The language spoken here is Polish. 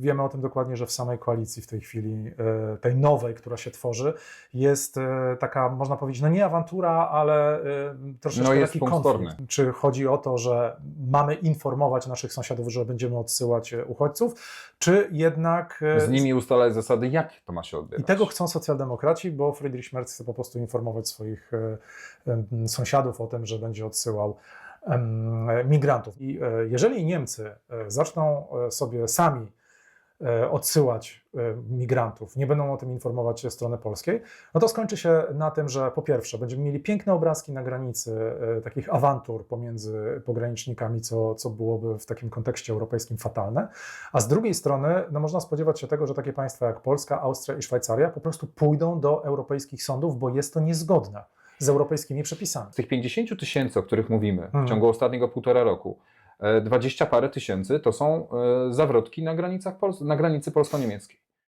wiemy o tym dokładnie, że w samej koalicji w tej chwili, e, tej nowej, która się tworzy, jest e, taka, można powiedzieć, no nie awantura, ale e, troszeczkę No jest taki konflikt. sporny. Czy chodzi o to, że mamy informować naszych sąsiadów, że będziemy odsyłać uchodźców, czy jednak... Z nimi ustalać zasady, jak to ma się odbywać. i tego chcą socjaldemokraci, bo Friedrich Merz chce po prostu informować swoich sąsiadów o tym, że będzie odsyłał migrantów. I jeżeli Niemcy zaczną sobie sami odsyłać e, migrantów, nie będą o tym informować strony polskiej, no to skończy się na tym, że po pierwsze będziemy mieli piękne obrazki na granicy e, takich awantur pomiędzy pogranicznikami, co, co byłoby w takim kontekście europejskim fatalne, a z drugiej strony no można spodziewać się tego, że takie państwa jak Polska, Austria i Szwajcaria po prostu pójdą do europejskich sądów, bo jest to niezgodne z europejskimi przepisami. Z tych 50 tysięcy, o których mówimy Mhm. w ciągu ostatniego półtora roku, e, 20 parę tysięcy to są e, zawrotki na, granicach Pols- na granicy polsko-niemieckiej.